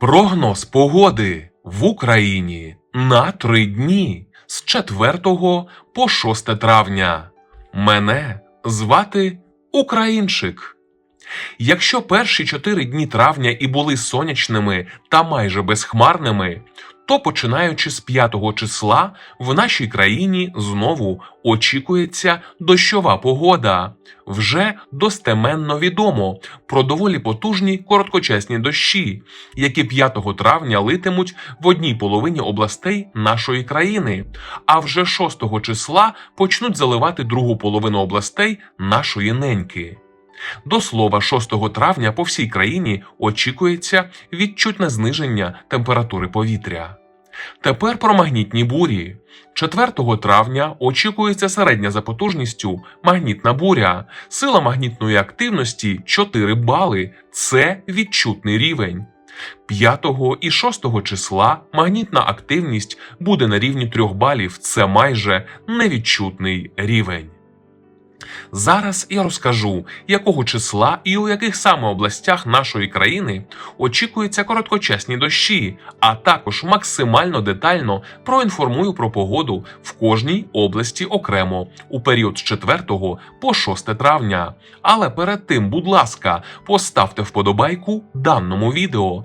Прогноз погоди в Україні на три дні з 4 по 6 травня. Мене звати Українчик. Якщо перші чотири дні травня і були сонячними та майже безхмарними, то починаючи з 5 числа в нашій країні знову очікується дощова погода. Вже достеменно відомо про доволі потужні короткочасні дощі, які 5 травня литимуть в одній половині областей нашої країни, а вже 6 числа почнуть заливати другу половину областей нашої неньки. До слова, 6 травня по всій країні очікується відчутне зниження температури повітря. Тепер про магнітні бурі. 4 травня очікується середня за потужністю магнітна буря. Сила магнітної активності 4 бали. Це відчутний рівень. 5 і 6 числа магнітна активність буде на рівні 3 балів. Це майже невідчутний рівень. Зараз я розкажу, якого числа і у яких саме областях нашої країни очікуються короткочасні дощі, а також максимально детально проінформую про погоду в кожній області окремо у період з 4 по 6 травня. Але перед тим, будь ласка, поставте вподобайку даному відео.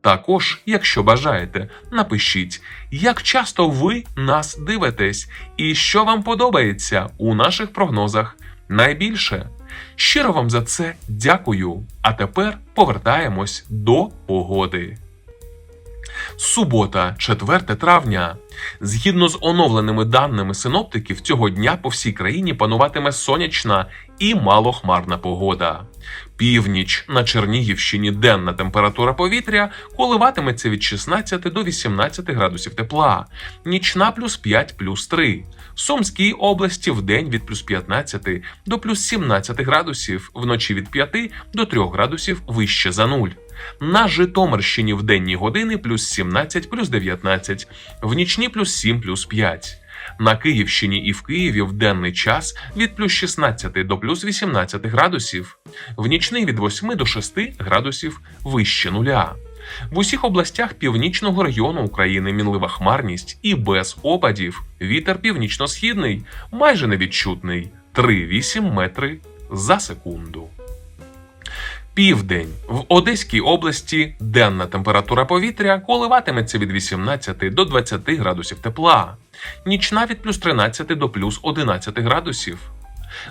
Також, якщо бажаєте, напишіть, як часто ви нас дивитесь і що вам подобається у наших прогнозах найбільше. Щиро вам за це дякую. А тепер повертаємось до погоди. Субота, 4 травня. Згідно з оновленими даними синоптиків, цього дня по всій країні пануватиме сонячна і малохмарна погода. Північ на Чернігівщині денна температура повітря коливатиметься від 16 до 18 градусів тепла, нічна плюс 5 плюс 3. В Сумській області в день від плюс 15 до плюс 17 градусів, вночі від 5 до 3 градусів вище за нуль. На Житомирщині в денні години плюс 17 плюс 19, в нічні плюс 7 плюс 5. На Київщині і в Києві в денний час від плюс 16 до плюс 18 градусів, в нічний від 8 до 6 градусів вище нуля. В усіх областях північного регіону України мінлива хмарність і без опадів. Вітер північно-східний, майже невідчутний 3,8 метри за секунду. Південь в Одеській області денна температура повітря коливатиметься від 18 до 20 градусів тепла, нічна від плюс 13 до плюс 11 градусів.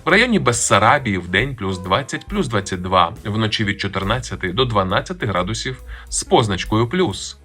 В районі Бессарабії в день плюс 20 плюс 22, вночі від 14 до 12 градусів з позначкою плюс.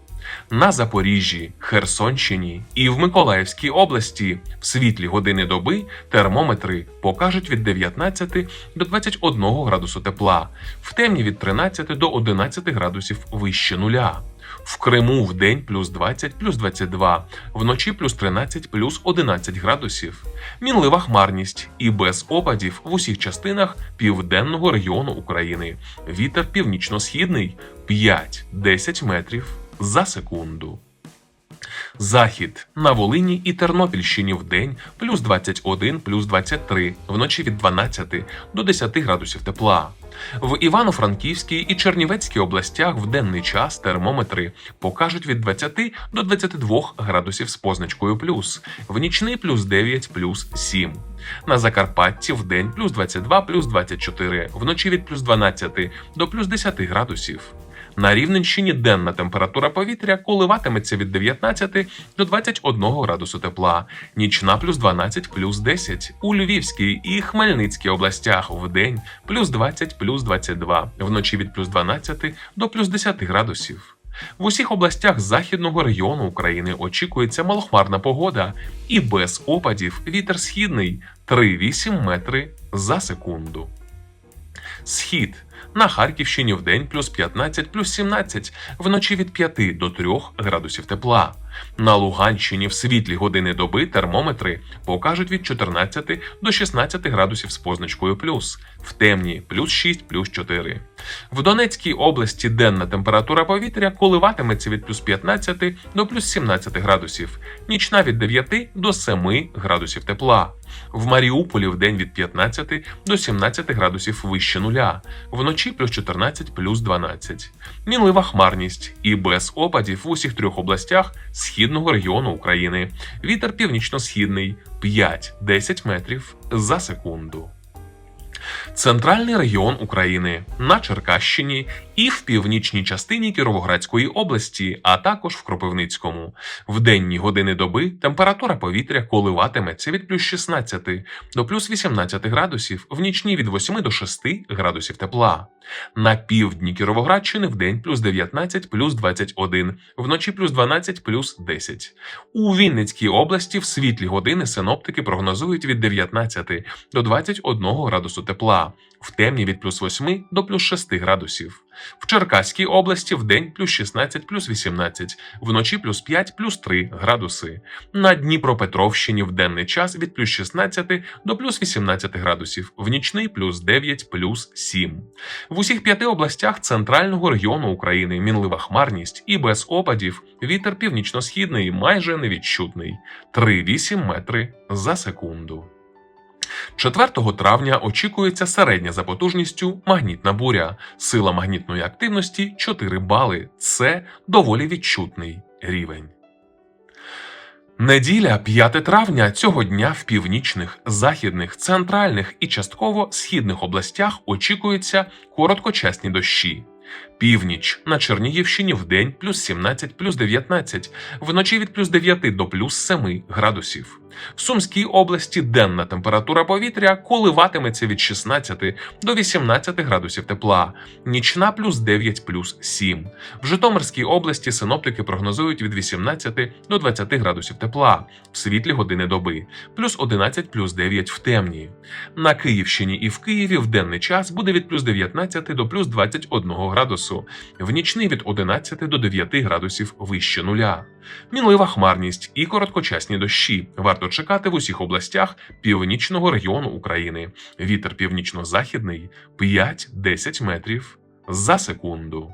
На Запоріжжі, Херсонщині і в Миколаївській області в світлі години доби термометри покажуть від 19 до 21 градусу тепла, в темні від 13 до 11 градусів вище нуля. В Криму в день плюс 20 плюс 22, вночі плюс 13 плюс 11 градусів. Мінлива хмарність і без опадів в усіх частинах південного регіону України. Вітер північно-східний 5-10 метрів за секунду. Захід на Волині і Тернопільщині в день плюс 21 плюс 23, вночі від 12 до 10 градусів тепла. В Івано-Франківській і Чернівецькій областях в денний час термометри покажуть від 20 до 22 градусів з позначкою плюс, в нічний плюс 9 плюс 7. На Закарпатті в день плюс 22 плюс 24, вночі від плюс 12 до плюс 10 градусів. На Рівненщині денна температура повітря коливатиметься від 19 до 21 градусу тепла, нічна плюс 12 плюс 10. У Львівській і Хмельницькій областях в день плюс 20 плюс 22, вночі від плюс 12 до плюс 10 градусів. В усіх областях західного регіону України очікується малохмарна погода і без опадів вітер східний 3,8 метри за секунду. Схід на Харківщині в день плюс 15 плюс 17, вночі від 5 до 3 градусів тепла. На Луганщині в світлі години доби термометри покажуть від 14 до 16 градусів з позначкою плюс, в темні плюс 6, плюс 4. В Донецькій області денна температура повітря коливатиметься від плюс 15 до плюс 17 градусів, нічна від 9 до 7 градусів тепла. В Маріуполі в день від 15 до 17 градусів вище нуля, вночі плюс 14 плюс 12. Мінлива хмарність і без опадів в усіх трьох областях східного регіону України. Вітер північно-східний 5-10 метрів за секунду. Центральний регіон України на Черкащині і в північній частині Кіровоградської області, а також в Кропивницькому. В денні години доби температура повітря коливатиметься від плюс 16 до плюс 18 градусів, в нічні від 8 до 6 градусів тепла. На півдні Кіровоградщини в день плюс 19 плюс 21, вночі плюс 12 плюс 10. У Вінницькій області в світлі години синоптики прогнозують від 19 до 21 градусу тепла, в темні від плюс 8 до плюс 6 градусів. В Черкаській області в день плюс 16 плюс 18, вночі плюс 5 плюс 3 градуси. На Дніпропетровщині в денний час від плюс 16 до плюс 18 градусів, в нічний плюс 9 плюс 7. В усіх п'яти областях центрального регіону України мінлива хмарність і без опадів вітер північно-східний майже невідчутний 3,8 метри за секунду. 4 травня очікується середня за потужністю магнітна буря. Сила магнітної активності 4 бали. Це доволі відчутний рівень. Неділя 5 травня цього дня в північних, західних, центральних і частково східних областях очікуються короткочасні дощі. Північ на Чернігівщині в день плюс 17 плюс 19, вночі від плюс 9 до плюс 7 градусів. В Сумській області денна температура повітря коливатиметься від 16 до 18 градусів тепла, нічна плюс 9 плюс 7. В Житомирській області синоптики прогнозують від 18 до 20 градусів тепла в світлі години доби, плюс 11 плюс 9 в темні. На Київщині і в Києві в денний час буде від плюс 19 до плюс 21 градусу, в нічний від 11 до 9 градусів вище нуля. Мінлива хмарність і короткочасні дощі варто чекати в усіх областях північного регіону України. Вітер північно-західний 5-10 метрів за секунду.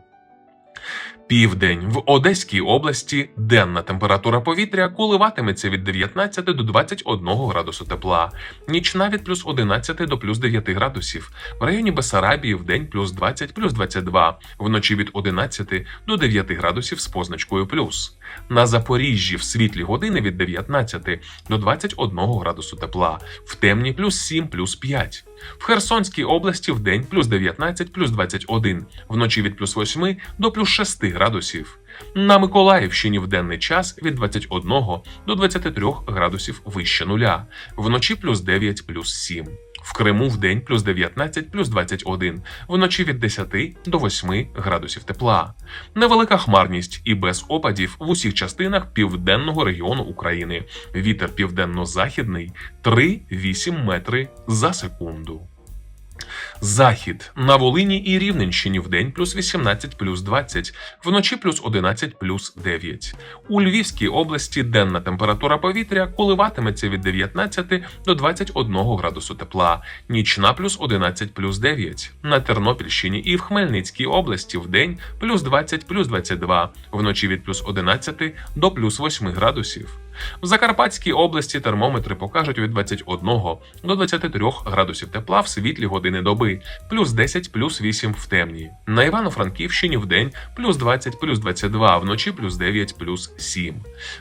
Південь в Одеській області денна температура повітря коливатиметься від 19 до 21 градусу тепла, нічна від плюс 11 до плюс 9 градусів. В районі Бесарабії в день плюс 20 плюс 22, вночі від 11 до 9 градусів з позначкою плюс. На Запоріжжі в світлі години від 19 до 21 градусу тепла, в темні плюс 7 плюс 5. В Херсонській області в день плюс 19 плюс 21, вночі від плюс 8 до плюс 6 градусів. На Миколаївщині в денний час від 21 до 23 градусів вище нуля, вночі плюс 9 плюс 7. В Криму в день плюс 19 плюс 21, вночі від 10 до 8 градусів тепла. Невелика хмарність і без опадів в усіх частинах південного регіону України. Вітер південно-західний 3-8 метри за секунду. Захід на Волині і Рівненщині в день плюс 18 плюс 20, вночі плюс 11 плюс 9. У Львівській області денна температура повітря коливатиметься від 19 до 21 градусу тепла, нічна плюс 11 плюс 9. На Тернопільщині і в Хмельницькій області в день плюс 20 плюс 22, вночі від плюс 11 до плюс 8 градусів. В Закарпатській області термометри покажуть від 21 до 23 градусів тепла в світлі години доби, плюс 10 плюс 8 в темні. На Івано-Франківщині в день плюс 20 плюс 22, вночі плюс 9 плюс 7.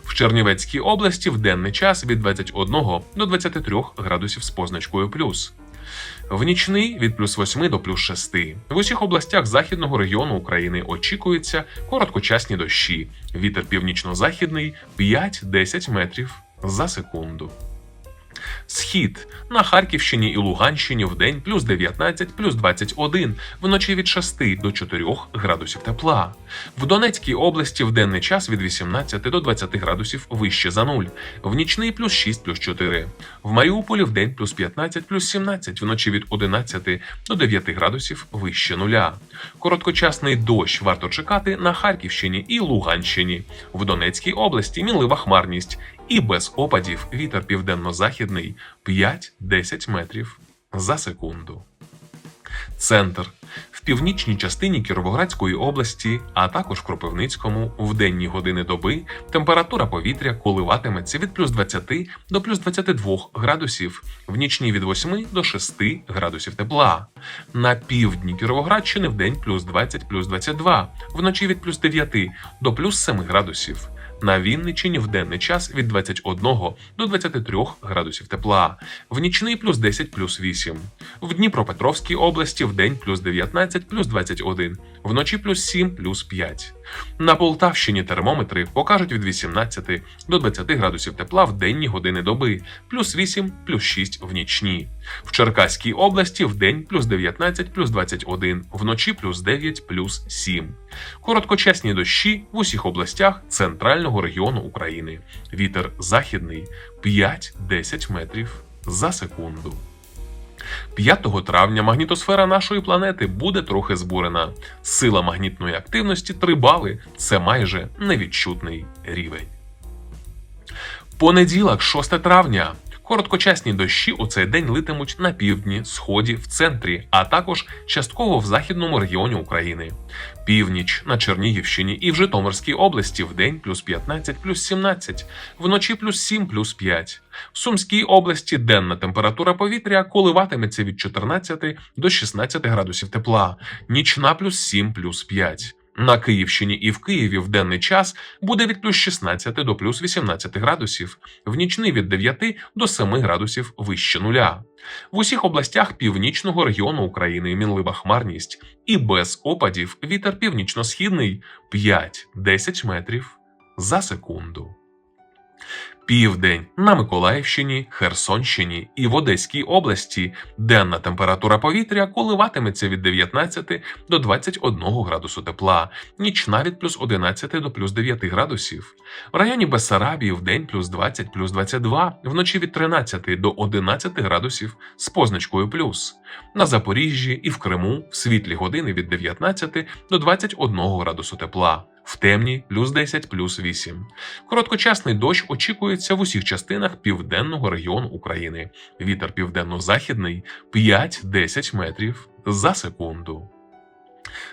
В Чернівецькій області в денний час від 21 до 23 градусів з позначкою плюс. В нічний від плюс 8 до плюс 6. В усіх областях західного регіону України очікуються короткочасні дощі. Вітер північно-західний 5-10 метрів за секунду. Схід на Харківщині і Луганщині в день плюс 19, плюс 21, вночі від 6 до 4 градусів тепла. В Донецькій області в денний час від 18 до 20 градусів вище за нуль, в нічний плюс 6, плюс 4. В Маріуполі в день плюс 15, плюс 17, вночі від 11 до 9 градусів вище нуля. Короткочасний дощ варто чекати на Харківщині і Луганщині. В Донецькій області мінлива хмарність і без опадів вітер південно-західний 5-10 метрів за секунду. Центр в північній частині Кіровоградської області, а також в Кропивницькому, в денні години доби температура повітря коливатиметься від плюс 20 до плюс 22 градусів, в нічні від 8 до 6 градусів тепла. На півдні Кіровоградщини в день плюс 20 плюс 22, вночі від плюс 9 до плюс 7 градусів. На Вінничині в денний час від 21 до 23 градусів тепла, в нічний плюс 10 плюс 8. В Дніпропетровській області в день плюс 19 плюс 21, вночі плюс 7 плюс 5. На Полтавщині термометри покажуть від 18 до 20 градусів тепла в денні години доби, плюс 8 плюс 6 в нічні. В Черкаській області в день плюс 19 плюс 21, вночі плюс 9 плюс 7. Короткочасні дощі в усіх областях центрального регіону України. Вітер західний 5-10 метрів за секунду. 5 травня магнітосфера нашої планети буде трохи збурена. Сила магнітної активності 3 бали це майже невідчутний рівень. Понеділок, 6 травня. Короткочасні дощі у цей день литимуть на півдні, сході, в центрі, а також частково в західному регіоні України. Північ на Чернігівщині і в Житомирській області в день плюс 15, плюс 17, вночі плюс 7, плюс 5. В Сумській області денна температура повітря коливатиметься від 14 до 16 градусів тепла, нічна плюс 7, плюс 5. На Київщині і в Києві в денний час буде від плюс 16 до плюс 18 градусів, в нічний від 9 до 7 градусів вище нуля. В усіх областях північного регіону України мінлива хмарність і без опадів вітер північно-східний 5-10 метрів за секунду. Південь на Миколаївщині, Херсонщині і в Одеській області денна температура повітря коливатиметься від 19 до 21 градусу тепла, нічна від плюс 11 до плюс 9 градусів. В районі Бессарабії в день плюс 20 плюс 22, вночі від 13 до 11 градусів з позначкою плюс. На Запоріжжі і в Криму в світлі години від 19 до 21 градусу тепла. В темні плюс 10 плюс 8. Короткочасний дощ очікується в усіх частинах південного регіону України. Вітер південно-західний 5-10 метрів за секунду.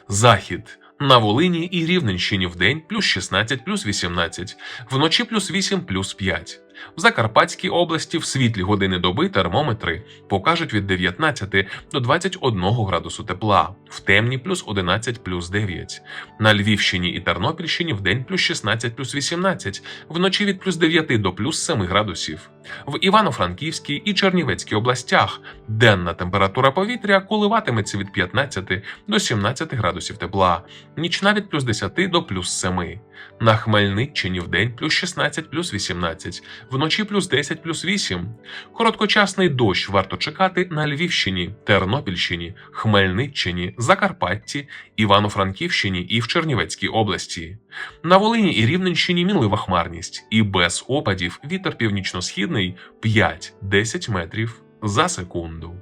Захід на Волині і Рівненщині в день плюс 16 плюс 18, вночі плюс 8 плюс 5. В Закарпатській області в світлі години доби термометри покажуть від 19 до 21 градусу тепла, в темні плюс 11 плюс 9. На Львівщині і Тернопільщині в день плюс 16 плюс 18, вночі від плюс 9 до плюс 7 градусів. В Івано-Франківській і Чернівецькій областях денна температура повітря коливатиметься від 15 до 17 градусів тепла, нічна від плюс 10 до плюс 7. На Хмельниччині в день плюс 16 плюс 18, вночі плюс 10 плюс 8. Короткочасний дощ варто чекати на Львівщині, Тернопільщині, Хмельниччині, Закарпатті, Івано-Франківщині і в Чернівецькій області. На Волині і Рівненщині мінлива хмарність і без опадів вітер північно-східний 5-10 метрів за секунду.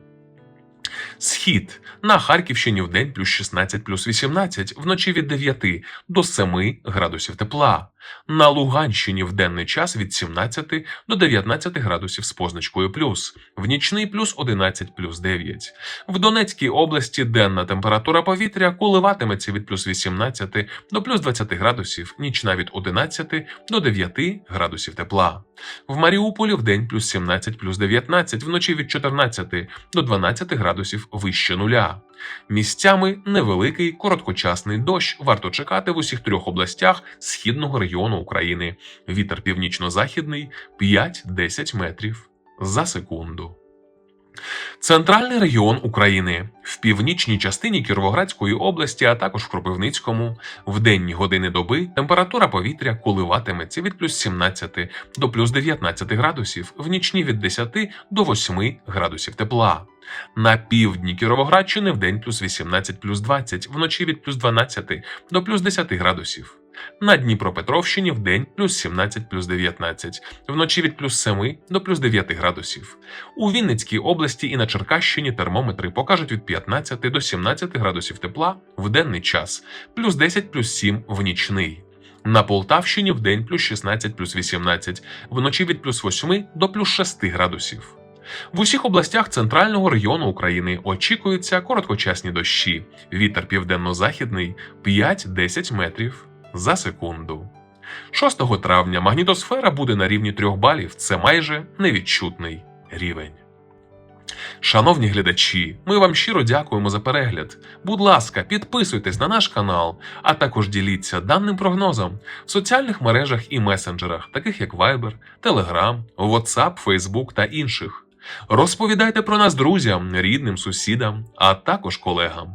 Схід на Харківщині в день плюс 16 плюс 18, вночі від 9 до 7 градусів тепла. На Луганщині в денний час від 17 до 19 градусів з позначкою плюс, в нічний плюс 11 плюс 9. В Донецькій області денна температура повітря коливатиметься від плюс 18 до плюс 20 градусів, нічна від 11 до 9 градусів тепла. В Маріуполі в день плюс 17 плюс 19, вночі від 14 до 12 градусів вище нуля. Місцями невеликий короткочасний дощ варто чекати в усіх трьох областях східного регіону України. Вітер північно-західний 5-10 метрів за секунду. Центральний регіон України в північній частині Кіровоградської області, а також в Кропивницькому, в денні години доби температура повітря коливатиметься від плюс 17 до плюс 19 градусів, в нічні від 10 до 8 градусів тепла. На півдні Кіровоградщини в день плюс 18 плюс 20, вночі від плюс 12 до плюс 10 градусів. На Дніпропетровщині в день плюс 17 плюс 19, вночі від плюс 7 до плюс 9 градусів. У Вінницькій області і на Черкащині термометри покажуть від 15 до 17 градусів тепла в денний час, плюс 10 плюс 7 в нічний. На Полтавщині в день плюс 16 плюс 18, вночі від плюс 8 до плюс 6 градусів. В усіх областях центрального регіону України очікуються короткочасні дощі. Вітер південно-західний 5-10 метрів за секунду. 6 травня магнітосфера буде на рівні 3 балів. Це майже невідчутний рівень. Шановні глядачі, ми вам щиро дякуємо за перегляд. Будь ласка, підписуйтесь на наш канал, а також діліться даним прогнозом в соціальних мережах і месенджерах, таких як Viber, Telegram, WhatsApp, Facebook та інших. Розповідайте про нас друзям, рідним, сусідам, а також колегам.